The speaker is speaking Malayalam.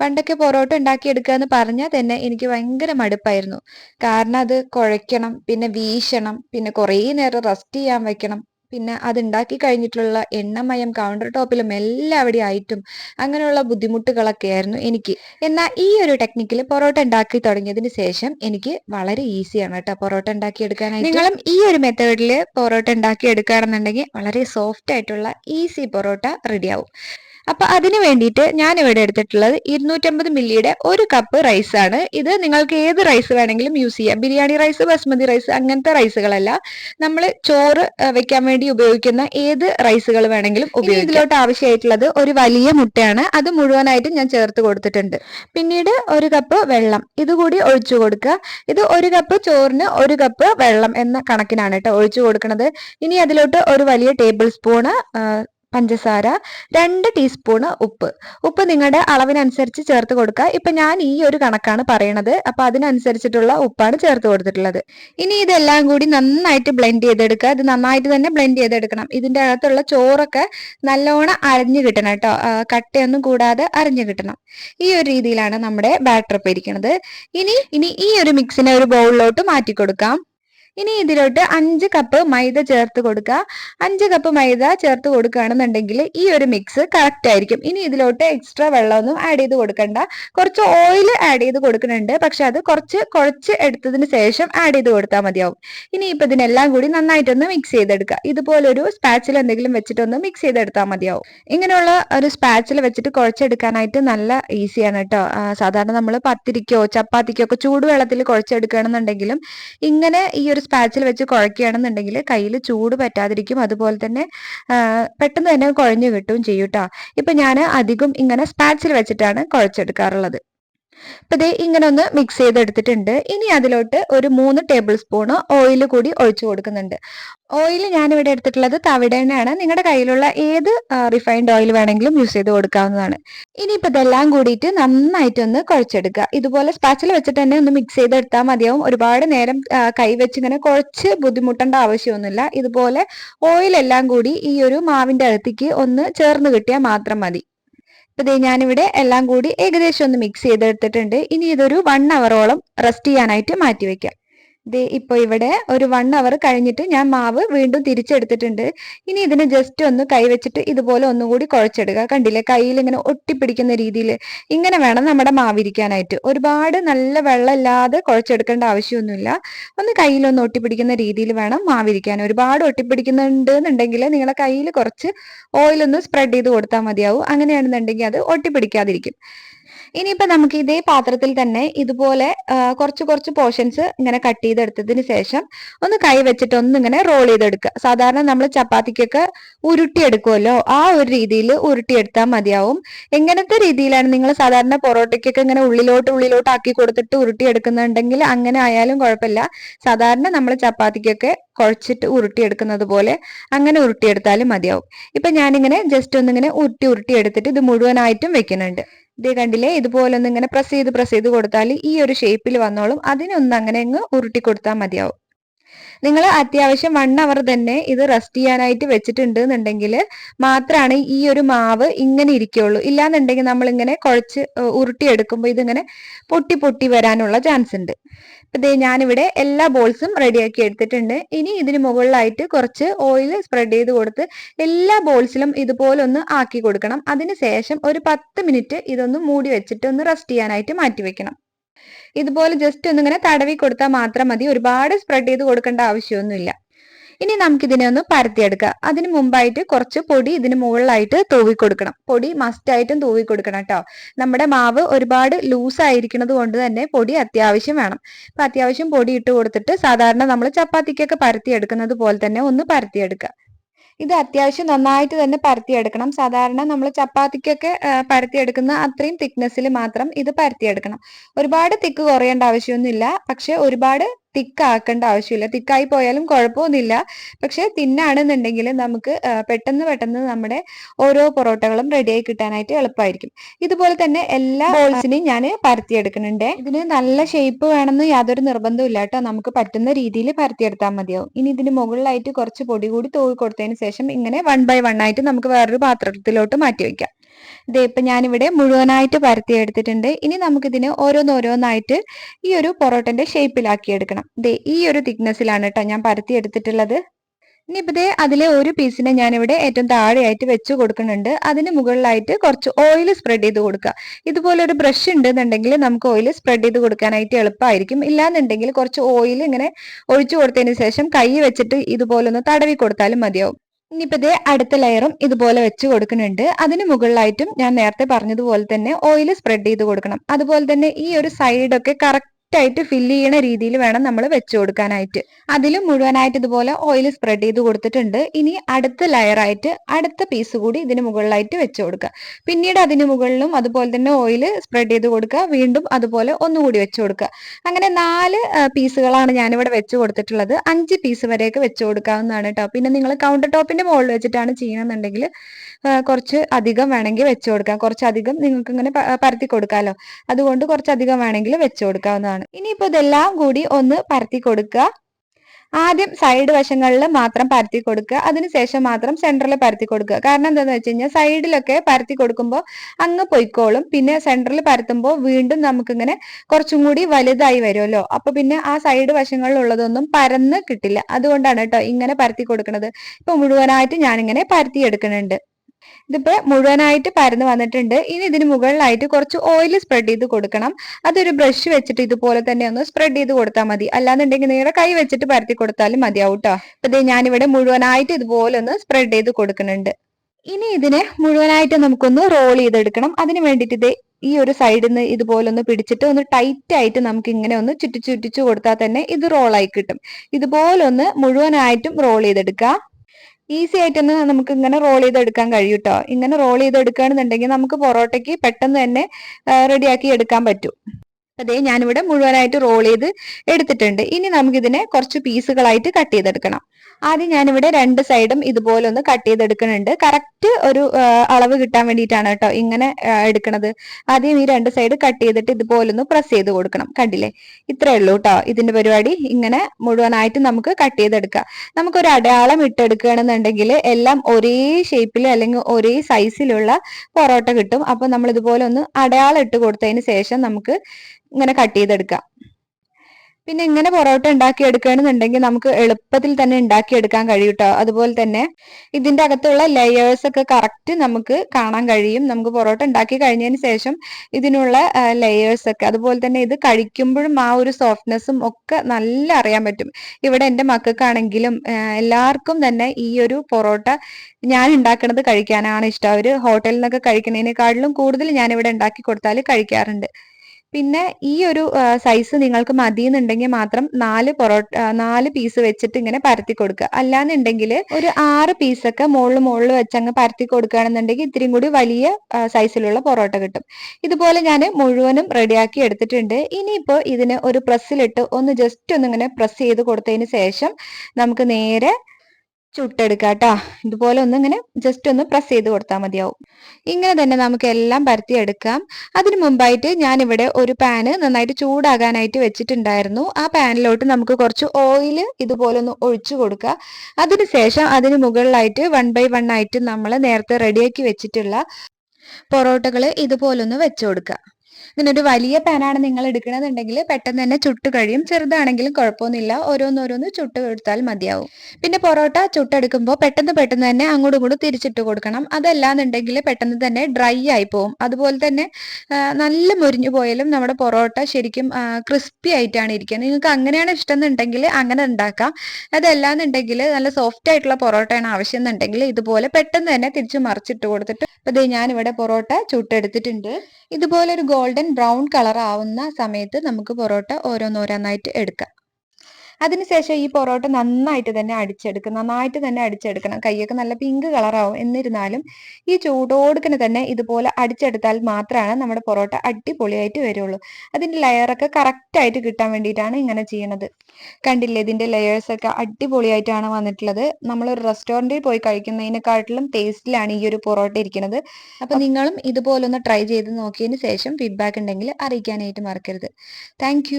പണ്ടൊക്കെ പൊറോട്ട ഉണ്ടാക്കിയെടുക്കുക എന്ന് പറഞ്ഞാൽ തന്നെ എനിക്ക് ഭയങ്കര മടുപ്പായിരുന്നു. കാരണം അത് കുഴയ്ക്കണം പിന്നെ വീശണം പിന്നെ കുറേ നേരം റെസ്റ്റ് ചെയ്യാൻ വെക്കണം പിന്നെ അതുണ്ടാക്കി കഴിഞ്ഞിട്ടുള്ള എണ്ണമയം കൗണ്ടർ ടോപ്പിലും എല്ലാവിടെ ആയിട്ടും അങ്ങനെയുള്ള ബുദ്ധിമുട്ടുകളൊക്കെ ആയിരുന്നു എനിക്ക്. എന്നാൽ ഈ ഒരു ടെക്നിക്കിൽ പൊറോട്ട ഉണ്ടാക്കി തുടങ്ങിയതിന് ശേഷം എനിക്ക് വളരെ ഈസിയാണ് കേട്ടോ പൊറോട്ട ഉണ്ടാക്കി എടുക്കാനായിട്ട് നിങ്ങളും ഈ ഒരു മെത്തേഡിൽ പൊറോട്ട ഉണ്ടാക്കി എടുക്കുകയാണെന്നുണ്ടെങ്കിൽ വളരെ സോഫ്റ്റ് ആയിട്ടുള്ള ഈസി പൊറോട്ട റെഡിയാവും അപ്പൊ അതിന് വേണ്ടിയിട്ട് ഞാൻ ഇവിടെ എടുത്തിട്ടുള്ളത് ഇരുന്നൂറ്റമ്പത് മില്ലിയുടെ ഒരു കപ്പ് റൈസ് ആണ് ഇത് നിങ്ങൾക്ക് ഏത് റൈസ് വേണമെങ്കിലും യൂസ് ചെയ്യാം. ബിരിയാണി റൈസ് ബസ്മതി റൈസ് അങ്ങനത്തെ റൈസുകളല്ല. നമ്മൾ ചോറ് വെക്കാൻ വേണ്ടി ഉപയോഗിക്കുന്ന ഏത് റൈസുകൾ വേണമെങ്കിലും ഉപയോഗിക്കാം. ഇതിലോട്ട് ആവശ്യമായിട്ടുള്ളത് ഒരു വലിയ മുട്ടയാണ്. അത് മുഴുവനായിട്ട് ഞാൻ ചേർത്ത് കൊടുത്തിട്ടുണ്ട്. പിന്നീട് ഒരു കപ്പ് വെള്ളം. ഇതുകൂടി ഒഴിച്ചു കൊടുക്കുക. ഇത് ഒരു കപ്പ് ചോറിന് ഒരു കപ്പ് വെള്ളം എന്ന കണക്കിനാണ് കേട്ടോ ഒഴിച്ചു കൊടുക്കുന്നത്. ഇനി അതിലോട്ട് ഒരു വലിയ ടേബിൾ സ്പൂണ് പഞ്ചസാര രണ്ട് ടീസ്പൂണ് ഉപ്പ്. ഉപ്പ് നിങ്ങളുടെ അളവിനനുസരിച്ച് ചേർത്ത് കൊടുക്കുക ഇപ്പം ഞാൻ ഈ ഒരു കണക്കാണ് പറയണത്. അപ്പം അതിനനുസരിച്ചിട്ടുള്ള ഉപ്പാണ് ചേർത്ത് കൊടുത്തിട്ടുള്ളത്. ഇനി ഇതെല്ലാം കൂടി നന്നായിട്ട് ബ്ലെൻഡ് ചെയ്തെടുക്കുക ഇത് നന്നായിട്ട് തന്നെ ബ്ലെൻഡ് ചെയ്തെടുക്കണം. ഇതിന്റെ അകത്തുള്ള ചോറൊക്കെ നല്ലോണം അരഞ്ഞു കിട്ടണം കേട്ടോ കട്ടയൊന്നും കൂടാതെ അരഞ്ഞു കിട്ടണം. ഈ ഒരു രീതിയിലാണ് നമ്മുടെ ബാറ്റർ ഇരിക്കുന്നത് ഇനി ഇനി ഈ ഒരു മിക്സിനെ ഒരു ബൗളിലോട്ട് മാറ്റി കൊടുക്കാം ഇനി ഇതിലോട്ട് അഞ്ച് കപ്പ് മൈദ ചേർത്ത് കൊടുക്കുക അഞ്ച് കപ്പ് മൈദ ചേർത്ത് കൊടുക്കുകയാണെന്നുണ്ടെങ്കിൽ ഈ ഒരു മിക്സ് കറക്റ്റ് ആയിരിക്കും. ഇനി ഇതിലോട്ട് എക്സ്ട്രാ വെള്ളമൊന്നും ആഡ് ചെയ്ത് കൊടുക്കണ്ട. കുറച്ച് ഓയിൽ ആഡ് ചെയ്ത് കൊടുക്കുന്നുണ്ട്. പക്ഷെ അത് കുറച്ച് കുഴച്ച് എടുത്തതിന് ശേഷം ആഡ് ചെയ്ത് കൊടുത്താൽ മതിയാവും. ഇനി ഇപ്പൊ ഇതിനെല്ലാം കൂടി നന്നായിട്ടൊന്ന് മിക്സ് ചെയ്തെടുക്കുക ഇതുപോലൊരു സ്പാച്ചിൽ എന്തെങ്കിലും വെച്ചിട്ടൊന്ന് മിക്സ് ചെയ്തെടുത്താൽ മതിയാവും. ഇങ്ങനെയുള്ള ഒരു സ്പാച്ചിൽ വെച്ചിട്ട് കുഴച്ചെടുക്കാനായിട്ട് നല്ല ഈസിയാണ് കേട്ടോ സാധാരണ നമ്മൾ പത്തിരിക്കോ ചപ്പാത്തിക്കോ ഒക്കെ ചൂടുവെള്ളത്തിൽ കുഴച്ചെടുക്കുകയാണെന്നുണ്ടെങ്കിലും ഇങ്ങനെ ഈ ഒരു സ്പാച്ചിൽ വെച്ച് കുഴക്കുകയാണെന്നുണ്ടെങ്കിൽ കയ്യിൽ ചൂട് പറ്റാതിരിക്കും. അതുപോലെ തന്നെ പെട്ടെന്ന് തന്നെ കുഴഞ്ഞു കിട്ടുകയും ചെയ്യും കേട്ടോ ഇപ്പൊ ഞാൻ അധികം ഇങ്ങനെ സ്പാച്ചിൽ വെച്ചിട്ടാണ് കുഴച്ചെടുക്കാറുള്ളത്. അപ്പൊ ഇത് ഇങ്ങനെ ഒന്ന് മിക്സ് ചെയ്തെടുത്തിട്ടുണ്ട്. ഇനി അതിലോട്ട് ഒരു മൂന്ന് ടേബിൾ സ്പൂൺ ഓയിൽ കൂടി ഒഴിച്ചു കൊടുക്കുന്നുണ്ട്. ഓയിൽ ഞാൻ ഇവിടെ എടുത്തിട്ടുള്ളത് തവിടേനാണ് നിങ്ങളുടെ കയ്യിലുള്ള ഏത് റിഫൈൻഡ് ഓയിൽ വേണമെങ്കിലും യൂസ് ചെയ്ത് കൊടുക്കാവുന്നതാണ്. ഇനിയിപ്പോൾ ഇതെല്ലാം കൂടിയിട്ട് നന്നായിട്ടൊന്ന് കുഴച്ചെടുക്കുക. ഇതുപോലെ സ്പാച്ചിൽ വെച്ചിട്ട് തന്നെ ഒന്ന് മിക്സ് ചെയ്തെടുത്താൽ മതിയാവും. ഒരുപാട് നേരം കൈ വെച്ച് ഇങ്ങനെ കുഴച്ച് ബുദ്ധിമുട്ടേണ്ട ആവശ്യമൊന്നുമില്ല. ഇതുപോലെ ഓയിലെല്ലാം കൂടി ഈ ഒരു മാവിന്റെ അകത്തേക്ക് ഒന്ന് ചേർന്ന് കിട്ടിയാൽ മാത്രം മതി. ഇപ്പൊ ഞാനിവിടെ എല്ലാം കൂടി ഏകദേശം ഒന്ന് മിക്സ് ചെയ്തെടുത്തിട്ടുണ്ട്. ഇനി ഇതൊരു വൺ അവറോളം റെസ്റ്റ് ചെയ്യാനായിട്ട് മാറ്റി വെക്കാം ഇപ്പൊ ഇവിടെ ഒരു വൺ അവർ കഴിഞ്ഞിട്ട് ഞാൻ മാവ് വീണ്ടും തിരിച്ചെടുത്തിട്ടുണ്ട്. ഇനി ഇതിന് ജസ്റ്റ് ഒന്ന് കൈവച്ചിട്ട് ഇതുപോലെ ഒന്നുകൂടി കുഴച്ചെടുക്കുക. കണ്ടില്ലേ? കയ്യിൽ ഇങ്ങനെ ഒട്ടിപ്പിടിക്കുന്ന രീതിയിൽ ഇങ്ങനെ വേണം നമ്മുടെ മാവിരിക്കാനായിട്ട് ഒരുപാട് നല്ല വെള്ളമില്ലാതെ കുഴച്ചെടുക്കേണ്ട ആവശ്യമൊന്നുമില്ല. ഒന്ന് കയ്യിലൊന്ന് ഒട്ടിപ്പിടിക്കുന്ന രീതിയിൽ വേണം മാവിരിക്കാൻ ഒരുപാട് ഒട്ടിപ്പിടിക്കുന്നുണ്ട് എന്നുണ്ടെങ്കിൽ നിങ്ങളെ കയ്യിൽ കുറച്ച് ഓയിലൊന്ന് സ്പ്രെഡ് ചെയ്ത് കൊടുത്താൽ മതിയാവും. അങ്ങനെയാണെന്നുണ്ടെങ്കിൽ അത് ഒട്ടിപ്പിടിക്കാതിരിക്കും. ഇനിയിപ്പോ നമുക്ക് ഇതേ പാത്രത്തിൽ തന്നെ ഇതുപോലെ കുറച്ച് കുറച്ച് പോർഷൻസ് ഇങ്ങനെ കട്ട് ചെയ്തെടുത്തതിന് ശേഷം ഒന്ന് കൈ വെച്ചിട്ട് ഒന്ന് ഇങ്ങനെ റോൾ ചെയ്തെടുക്കുക. സാധാരണ നമ്മൾ ചപ്പാത്തിക്കൊക്കെ ഉരുട്ടിയെടുക്കുമല്ലോ ആ ഒരു രീതിയിൽ ഉരുട്ടിയെടുത്താൽ മതിയാവും. എങ്ങനത്തെ രീതിയിലാണ് നിങ്ങൾ സാധാരണ പൊറോട്ടയ്ക്കൊക്കെ ഇങ്ങനെ ഉള്ളിലോട്ട് ഉള്ളിലോട്ട് ആക്കി കൊടുത്തിട്ട് ഉരുട്ടിയെടുക്കുന്നുണ്ടെങ്കിൽ അങ്ങനെ ആയാലും കുഴപ്പമില്ല. സാധാരണ നമ്മൾ ചപ്പാത്തിക്കൊക്കെ കുഴച്ചിട്ട് ഉരുട്ടിയെടുക്കുന്നത് പോലെ അങ്ങനെ ഉരുട്ടിയെടുത്താലും മതിയാവും. ഇപ്പൊ ഞാനിങ്ങനെ ജസ്റ്റ് ഒന്നിങ്ങനെ ഉരുട്ടി ഉരുട്ടി എടുത്തിട്ട് ഇത് മുഴുവനായിട്ടും വെക്കുന്നുണ്ട്. ഇതേ കണ്ടില്ലേ? ഇതുപോലെ ഒന്ന് ഇങ്ങനെ പ്രസ് ചെയ്ത് പ്രസ് ചെയ്ത് കൊടുത്താൽ ഈ ഒരു ഷേപ്പിൽ വന്നോളും. അതിനൊന്ന് അങ്ങനെ അങ്ങ് ഉരുട്ടി കൊടുത്താൽ മതിയാവും. നിങ്ങൾ അത്യാവശ്യം വൺ അവർ തന്നെ ഇത് റെസ്റ്റ് ചെയ്യാനായിട്ട് വെച്ചിട്ടുണ്ട് എന്നുണ്ടെങ്കിൽ മാത്രമാണ് ഈ ഒരു മാവ് ഇങ്ങനെ ഇരിക്കുകയുള്ളൂ ഇല്ലാന്നുണ്ടെങ്കിൽ നമ്മൾ ഇങ്ങനെ കുഴച്ച് ഉരുട്ടിയെടുക്കുമ്പോൾ ഇതിങ്ങനെ പൊട്ടി പൊട്ടി വരാനുള്ള ചാൻസ് ഉണ്ട്. ഇതേ ഞാനിവിടെ എല്ലാ ബോൾസും റെഡിയാക്കി എടുത്തിട്ടുണ്ട്. ഇനി ഇതിന് മുകളിലായിട്ട് കുറച്ച് ഓയിൽ സ്പ്രെഡ് ചെയ്ത് കൊടുത്ത് എല്ലാ ബോൾസിലും ഇതുപോലെ ഒന്ന് ആക്കി കൊടുക്കണം. അതിനുശേഷം ഒരു പത്ത് മിനിറ്റ് ഇതൊന്ന് മൂടി വെച്ചിട്ട് ഒന്ന് റെസ്റ്റ് ചെയ്യാനായിട്ട് മാറ്റി വെക്കണം. ഇതുപോലെ ജസ്റ്റ് ഒന്നിങ്ങനെ തടവി കൊടുത്താൽ മാത്രം മതി. ഒരുപാട് സ്പ്രെഡ് ചെയ്ത് കൊടുക്കേണ്ട ആവശ്യമൊന്നുമില്ല. ഇനി നമുക്കിതിനെ ഒന്ന് പരത്തിയെടുക്കാം. അതിന് മുമ്പായിട്ട് കുറച്ച് പൊടി ഇതിന് മുകളിലായിട്ട് തൂവി കൊടുക്കണം. പൊടി മസ്റ്റ് ആയിട്ടും തൂവി കൊടുക്കണം കേട്ടോ. നമ്മുടെ മാവ് ഒരുപാട് ലൂസ് ആയിരിക്കുന്നത് കൊണ്ട് തന്നെ പൊടി അത്യാവശ്യം വേണം. അപ്പൊ അത്യാവശ്യം പൊടി ഇട്ട് കൊടുത്തിട്ട് സാധാരണ നമ്മൾ ചപ്പാത്തിക്കൊക്കെ പരത്തിയെടുക്കുന്നത് പോലെ തന്നെ ഒന്ന് പരത്തിയെടുക്കുക ഇത് അത്യാവശ്യം നന്നായിട്ട് തന്നെ പരത്തിയെടുക്കണം. സാധാരണ നമ്മൾ ചപ്പാത്തിക്കൊക്കെ പരത്തിയെടുക്കുന്ന അത്രയും തിക്നെസ്സിൽ മാത്രം ഇത് പരത്തിയെടുക്കണം. ഒരുപാട് തിക്ക് കുറയേണ്ട ആവശ്യമൊന്നുമില്ല. പക്ഷെ ഒരുപാട് തിക്ക് ആക്കേണ്ട ആവശ്യമില്ല. തിക്കായി പോയാലും കുഴപ്പമൊന്നുമില്ല. പക്ഷെ തിന്നാണെന്നുണ്ടെങ്കിൽ നമുക്ക് പെട്ടെന്ന് പെട്ടെന്ന് നമ്മുടെ ഓരോ പൊറോട്ടകളും റെഡിയായി കിട്ടാനായിട്ട് എളുപ്പമായിരിക്കും ഇതുപോലെ തന്നെ എല്ലാ ബോൾസിനെയും ഞാൻ പരത്തിയെടുക്കുന്നുണ്ട്. ഇതിന് നല്ല ഷേപ്പ് വേണമെന്ന് യാതൊരു നിർബന്ധവും ഇല്ല കേട്ടോ. നമുക്ക് പറ്റുന്ന രീതിയിൽ പരത്തിയെടുത്താൽ മതിയാവും. ഇനി ഇതിന് മുകളിലായിട്ട് കുറച്ച് പൊടി കൂടി തൂവി കൊടുത്തതിന് ശേഷം ഇങ്ങനെ വൺ ബൈ വൺ ആയിട്ട് നമുക്ക് വേറൊരു പാത്രത്തിലോട്ട് മാറ്റി വെക്കാം ദേ ഇപ്പം ഞാനിവിടെ മുഴുവനായിട്ട് പരത്തി എടുത്തിട്ടുണ്ട്. ഇനി നമുക്കിതിന് ഓരോന്നോരോന്നായിട്ട് ഈ ഒരു പൊറോട്ടന്റെ ഷേപ്പിലാക്കി എടുക്കണം. ദേ ഈ ഒരു തിക്നെസ്സിലാണ് കേട്ടോ ഞാൻ പരത്തി എടുത്തിട്ടുള്ളത്. ഇനി ഇനിയിപ്പോൾ ഇതേ അതിലെ ഒരു പീസിനെ ഞാനിവിടെ ഏറ്റവും താഴെയായിട്ട് വെച്ച് കൊടുക്കുന്നുണ്ട്. അതിന് മുകളിലായിട്ട് കുറച്ച് ഓയിൽ സ്പ്രെഡ് ചെയ്ത് കൊടുക്കുക. ഇതുപോലെ ഒരു ബ്രഷ് ഉണ്ടെന്നുണ്ടെങ്കിൽ നമുക്ക് ഓയിൽ സ്പ്രെഡ് ചെയ്ത് കൊടുക്കാനായിട്ട് എളുപ്പമായിരിക്കും ഇല്ലാന്നുണ്ടെങ്കിൽ കുറച്ച് ഓയിൽ ഇങ്ങനെ ഒഴിച്ചു കൊടുത്തതിന് ശേഷം കൈ വെച്ചിട്ട് ഇതുപോലെ ഒന്ന് തടവി കൊടുത്താലും മതിയാവും. ഇനിയിപ്പോ ഇതേ അടുത്ത ലെയറും ഇതുപോലെ വെച്ച് കൊടുക്കുന്നുണ്ട്. അതിന് മുകളിലായിട്ടും ഞാൻ നേരത്തെ പറഞ്ഞതുപോലെ തന്നെ ഓയിൽ സ്പ്രെഡ് ചെയ്ത് കൊടുക്കണം. അതുപോലെ തന്നെ ഈ ഒരു സൈഡൊക്കെ കറക്റ്റ് ആയിട്ട് ഫില്ല് ചെയ്യണ രീതിയിൽ വേണം നമ്മൾ വെച്ച് കൊടുക്കാനായിട്ട്. അതിലും മുഴുവനായിട്ട് ഇതുപോലെ ഓയിൽ സ്പ്രെഡ് ചെയ്ത് കൊടുത്തിട്ടുണ്ട്. ഇനി അടുത്ത ലെയർ ആയിട്ട് അടുത്ത പീസ് കൂടി ഇതിന് മുകളിലായിട്ട് വെച്ച് കൊടുക്കുക. പിന്നീട് അതിന് മുകളിലും അതുപോലെ തന്നെ ഓയിൽ സ്പ്രെഡ് ചെയ്ത് കൊടുക്കുക. വീണ്ടും അതുപോലെ ഒന്നുകൂടി വെച്ച് കൊടുക്കുക. അങ്ങനെ നാല് പീസുകളാണ് ഞാനിവിടെ വെച്ച് കൊടുത്തിട്ടുള്ളത്. അഞ്ച് പീസ് വരെയൊക്കെ വെച്ച് കൊടുക്കാവുന്നതാണ് കേട്ടോ പിന്നെ നിങ്ങൾ കൗണ്ടർ ടോപ്പിന്റെ മുകളിൽ വെച്ചിട്ടാണ് ചെയ്യണമെന്നുണ്ടെങ്കിൽ കുറച്ച് അധികം വേണമെങ്കിൽ വെച്ചു കൊടുക്കാം. കുറച്ചധികം നിങ്ങൾക്ക് ഇങ്ങനെ പരത്തി കൊടുക്കാമല്ലോ അതുകൊണ്ട് കുറച്ചധികം വേണമെങ്കിൽ വെച്ചു കൊടുക്കാവുന്നതാണ്. ഇനിയിപ്പോൾ ഇതെല്ലാം കൂടി ഒന്ന് പരത്തി കൊടുക്കുക. ആദ്യം സൈഡ് വശങ്ങളിൽ മാത്രം പരത്തി കൊടുക്കുക. അതിനുശേഷം മാത്രം സെന്ററിൽ പരത്തി കൊടുക്കുക. കാരണം എന്താണെന്ന് വെച്ച് കഴിഞ്ഞാൽ സൈഡിലൊക്കെ പരത്തി കൊടുക്കുമ്പോൾ അങ്ങ് പൊയ്ക്കോളും. പിന്നെ സെന്ററിൽ പരത്തുമ്പോൾ വീണ്ടും നമുക്കിങ്ങനെ കുറച്ചും കൂടി വലുതായി വരുമല്ലോ. അപ്പൊ പിന്നെ ആ സൈഡ് വശങ്ങളിലുള്ളതൊന്നും പരന്ന് കിട്ടില്ല. അതുകൊണ്ടാണ് കേട്ടോ ഇങ്ങനെ പരത്തി കൊടുക്കുന്നത് ഇപ്പൊ മുഴുവനായിട്ട് ഞാനിങ്ങനെ പരത്തി എടുക്കുന്നുണ്ട്. ഇതിപ്പോ മുഴുവനായിട്ട് പരന്ന് വന്നിട്ടുണ്ട്. ഇനി ഇതിന് മുകളിലായിട്ട് കുറച്ച് ഓയിൽ സ്പ്രെഡ് ചെയ്ത് കൊടുക്കണം. അതൊരു ബ്രഷ് വെച്ചിട്ട് ഇതുപോലെ തന്നെ ഒന്ന് സ്പ്രെഡ് ചെയ്ത് കൊടുത്താൽ മതി. അല്ലാന്നുണ്ടെങ്കിൽ നിങ്ങളുടെ കൈ വെച്ചിട്ട് പരത്തി കൊടുത്താലും മതിയാവും കേട്ടോ അപ്പൊ ഞാനിവിടെ മുഴുവനായിട്ട് ഇതുപോലെ ഒന്ന് സ്പ്രെഡ് ചെയ്ത് കൊടുക്കുന്നുണ്ട്. ഇനി ഇതിനെ മുഴുവനായിട്ട് നമുക്കൊന്ന് റോൾ ചെയ്തെടുക്കണം. അതിന് വേണ്ടിയിട്ട് ഈ ഒരു സൈഡിൽ നിന്ന് ഇതുപോലെ ഒന്ന് പിടിച്ചിട്ട് ഒന്ന് ടൈറ്റ് ആയിട്ട് നമുക്ക് ഇങ്ങനെ ഒന്ന് ചുറ്റിച്ചുറ്റിച്ചു ചുറ്റിച്ചു കൊടുത്താൽ തന്നെ ഇത് റോളായി കിട്ടും. ഇതുപോലെ ഒന്ന് മുഴുവനായിട്ടും റോൾ ചെയ്തെടുക്കാം ഈസി ആയിട്ടൊന്ന് നമുക്ക് ഇങ്ങനെ റോൾ ചെയ്തെടുക്കാൻ കഴിയും കേട്ടോ ഇങ്ങനെ റോൾ ചെയ്തെടുക്കുകയാണെന്നുണ്ടെങ്കിൽ നമുക്ക് പൊറോട്ടയ്ക്ക് പെട്ടെന്ന് തന്നെ റെഡിയാക്കി എടുക്കാൻ പറ്റും. അതേ ഞാനിവിടെ മുഴുവനായിട്ട് റോൾ ചെയ്ത് എടുത്തിട്ടുണ്ട്. ഇനി നമുക്കിതിനെ കുറച്ച് പീസുകളായിട്ട് കട്ട് ചെയ്തെടുക്കണം. ആദ്യം ഞാനിവിടെ രണ്ട് സൈഡും ഇതുപോലെ ഒന്ന് കട്ട് ചെയ്തെടുക്കുന്നുണ്ട്. കറക്റ്റ് ഒരു അളവ് കിട്ടാൻ വേണ്ടിയിട്ടാണ് കേട്ടോ ഇങ്ങനെ എടുക്കണത്. ആദ്യം ഈ രണ്ട് സൈഡ് കട്ട് ചെയ്തിട്ട് ഇതുപോലെ ഒന്ന് പ്രസ് ചെയ്ത് കൊടുക്കണം. കണ്ടില്ലേ? ഇത്രേ ഉള്ളൂ കേട്ടോ ഇതിന്റെ പരിപാടി. ഇങ്ങനെ മുഴുവനായിട്ട് നമുക്ക് കട്ട് ചെയ്തെടുക്കാം. നമുക്കൊരു അടയാളം ഇട്ടെടുക്കുകയാണെന്നുണ്ടെങ്കിൽ എല്ലാം ഒരേ ഷേപ്പിൽ അല്ലെങ്കിൽ ഒരേ സൈസിലുള്ള പൊറോട്ട കിട്ടും. അപ്പൊ നമ്മൾ ഇതുപോലെ ഒന്ന് അടയാളം ഇട്ട് കൊടുത്തതിന് ശേഷം നമുക്ക് ഇങ്ങനെ കട്ട് ചെയ്തെടുക്കാം. പിന്നെ ഇങ്ങനെ പൊറോട്ട ഉണ്ടാക്കി എടുക്കുകയാണെന്നുണ്ടെങ്കിൽ നമുക്ക് എളുപ്പത്തിൽ തന്നെ ഉണ്ടാക്കിയെടുക്കാൻ കഴിയും കേട്ടോ അതുപോലെ തന്നെ ഇതിന്റെ അകത്തുള്ള ലെയേഴ്സ് ഒക്കെ കറക്റ്റ് നമുക്ക് കാണാൻ കഴിയും. നമുക്ക് പൊറോട്ട ഉണ്ടാക്കി കഴിഞ്ഞതിന് ശേഷം ഇതിനുള്ള ലെയേഴ്സ് ഒക്കെ. അതുപോലെ തന്നെ ഇത് കഴിക്കുമ്പോഴും ആ ഒരു സോഫ്റ്റ്നെസ്സും ഒക്കെ നല്ല അറിയാൻ പറ്റും. ഇവിടെ എന്റെ മക്കൾക്കാണെങ്കിലും എല്ലാവർക്കും തന്നെ ഈ ഒരു പൊറോട്ട ഞാൻ ഉണ്ടാക്കുന്നത് കഴിക്കാനാണ് ഇഷ്ടം. അവർ ഹോട്ടലിൽ നിന്നൊക്കെ കഴിക്കുന്നതിനേക്കാളിലും കൂടുതൽ ഞാൻ ഇവിടെ ഉണ്ടാക്കി കൊടുത്താൽ കഴിക്കാറുണ്ട്. പിന്നെ ഈ ഒരു സൈസ് നിങ്ങൾക്ക് മതിയെന്നുണ്ടെങ്കിൽ മാത്രം നാല് പൊറോട്ട നാല് പീസ് വെച്ചിട്ട് ഇങ്ങനെ പരത്തി കൊടുക്കുക. അല്ലാന്നുണ്ടെങ്കിൽ ഒരു ആറ് പീസൊക്കെ മുകളിൽ മുകളിൽ വെച്ച് അങ്ങ് പരത്തി കൊടുക്കുകയാണെന്നുണ്ടെങ്കിൽ ഇത്തിരിയും കൂടി വലിയ സൈസിലുള്ള പൊറോട്ട കിട്ടും. ഇതുപോലെ ഞാൻ മുഴുവനും റെഡിയാക്കി എടുത്തിട്ടുണ്ട്. ഇനിയിപ്പോൾ ഇതിന് ഒരു പ്രസ്സിലിട്ട് ഒന്ന് ജസ്റ്റ് ഒന്ന് ഇങ്ങനെ പ്രസ് ചെയ്ത് കൊടുത്തതിന് ശേഷം നമുക്ക് നേരെ ചുട്ടെടുക്കാം കേട്ടോ ഇതുപോലെ ഒന്ന് ഇങ്ങനെ ജസ്റ്റ് ഒന്ന് പ്രസ് ചെയ്ത് കൊടുത്താൽ മതിയാവും. ഇങ്ങനെ തന്നെ നമുക്ക് എല്ലാം പരത്തിയെടുക്കാം. അതിനു മുമ്പായിട്ട് ഞാൻ ഇവിടെ ഒരു പാന് നന്നായിട്ട് ചൂടാകാനായിട്ട് വെച്ചിട്ടുണ്ടായിരുന്നു. ആ പാനിലോട്ട് നമുക്ക് കുറച്ച് ഓയിൽ ഇതുപോലെ ഒന്ന് ഒഴിച്ചു കൊടുക്കുക അതിനുശേഷം അതിന് മുകളിലായിട്ട് വൺ ബൈ വൺ ആയിട്ട് നമ്മൾ നേരത്തെ റെഡിയാക്കി വെച്ചിട്ടുള്ള പൊറോട്ടകൾ ഇതുപോലൊന്ന് വെച്ചു കൊടുക്കുക ഇതിനൊരു വലിയ പാനാണ് നിങ്ങൾ എടുക്കണമെന്നുണ്ടെങ്കിൽ പെട്ടെന്ന് തന്നെ ചുട്ട് കഴിയും. ചെറുതാണെങ്കിലും കുഴപ്പമൊന്നുമില്ല. ഓരോന്നോരോന്ന് ചുട്ട് എടുത്താൽ മതിയാവും. പിന്നെ പൊറോട്ട ചുട്ടെടുക്കുമ്പോൾ പെട്ടെന്ന് പെട്ടെന്ന് തന്നെ അങ്ങോട്ടും ഇങ്ങോട്ടും തിരിച്ചിട്ട് കൊടുക്കണം. അതല്ലാന്നുണ്ടെങ്കിൽ പെട്ടെന്ന് തന്നെ ഡ്രൈ ആയി പോകും അതുപോലെ തന്നെ നല്ല മുരിഞ്ഞു പോയാലും നമ്മുടെ പൊറോട്ട ശരിക്കും ക്രിസ്പി ആയിട്ടാണ് ഇരിക്കുക നിങ്ങൾക്ക് അങ്ങനെയാണ് ഇഷ്ടം എന്നുണ്ടെങ്കിൽ അങ്ങനെ ഉണ്ടാക്കാം. അതല്ലാന്നുണ്ടെങ്കിൽ നല്ല സോഫ്റ്റ് ആയിട്ടുള്ള പൊറോട്ടയാണ് ആവശ്യം എന്നുണ്ടെങ്കിൽ ഇതുപോലെ പെട്ടെന്ന് തന്നെ തിരിച്ച് മറിച്ചിട്ട് കൊടുത്തിട്ട് അപ്പം ഞാൻ ഇവിടെ പൊറോട്ട ചുട്ടെടുത്തിട്ടുണ്ട്. ഇതുപോലെ ഒരു ഗോൾഡൻ ബ്രൗൺ കളർ ആവുന്ന സമയത്ത് നമുക്ക് പൊറോട്ട ഓരോന്നോരോന്നായിട്ട് എടുക്കാം. അതിനുശേഷം ഈ പൊറോട്ട നന്നായിട്ട് തന്നെ അടിച്ചെടുക്കും നന്നായിട്ട് തന്നെ അടിച്ചെടുക്കണം. കൈയൊക്കെ നല്ല പിങ്ക് കളറാവും എന്നിരുന്നാലും ഈ ചൂടോടുക്കിന് തന്നെ ഇതുപോലെ അടിച്ചെടുത്താൽ മാത്രമാണ് നമ്മുടെ പൊറോട്ട അടിപൊളിയായിട്ട് വരുള്ളൂ. അതിന്റെ ലെയറൊക്കെ കറക്റ്റ് ആയിട്ട് കിട്ടാൻ വേണ്ടിയിട്ടാണ് ഇങ്ങനെ ചെയ്യണത്. കണ്ടില്ലേ ഇതിന്റെ ലെയേഴ്സ് ഒക്കെ അടിപൊളിയായിട്ടാണ് വന്നിട്ടുള്ളത്. നമ്മൾ ഒരു റെസ്റ്റോറന്റിൽ പോയി കഴിക്കുന്നതിനെക്കാട്ടിലും ടേസ്റ്റിലാണ് ഈ ഒരു പൊറോട്ട ഇരിക്കുന്നത്. അപ്പൊ നിങ്ങളും ഇതുപോലൊന്ന് ട്രൈ ചെയ്ത് നോക്കിയതിന് ശേഷം ഫീഡ്ബാക്ക് ഉണ്ടെങ്കിൽ അറിയിക്കാനായിട്ട് മറക്കരുത്. താങ്ക്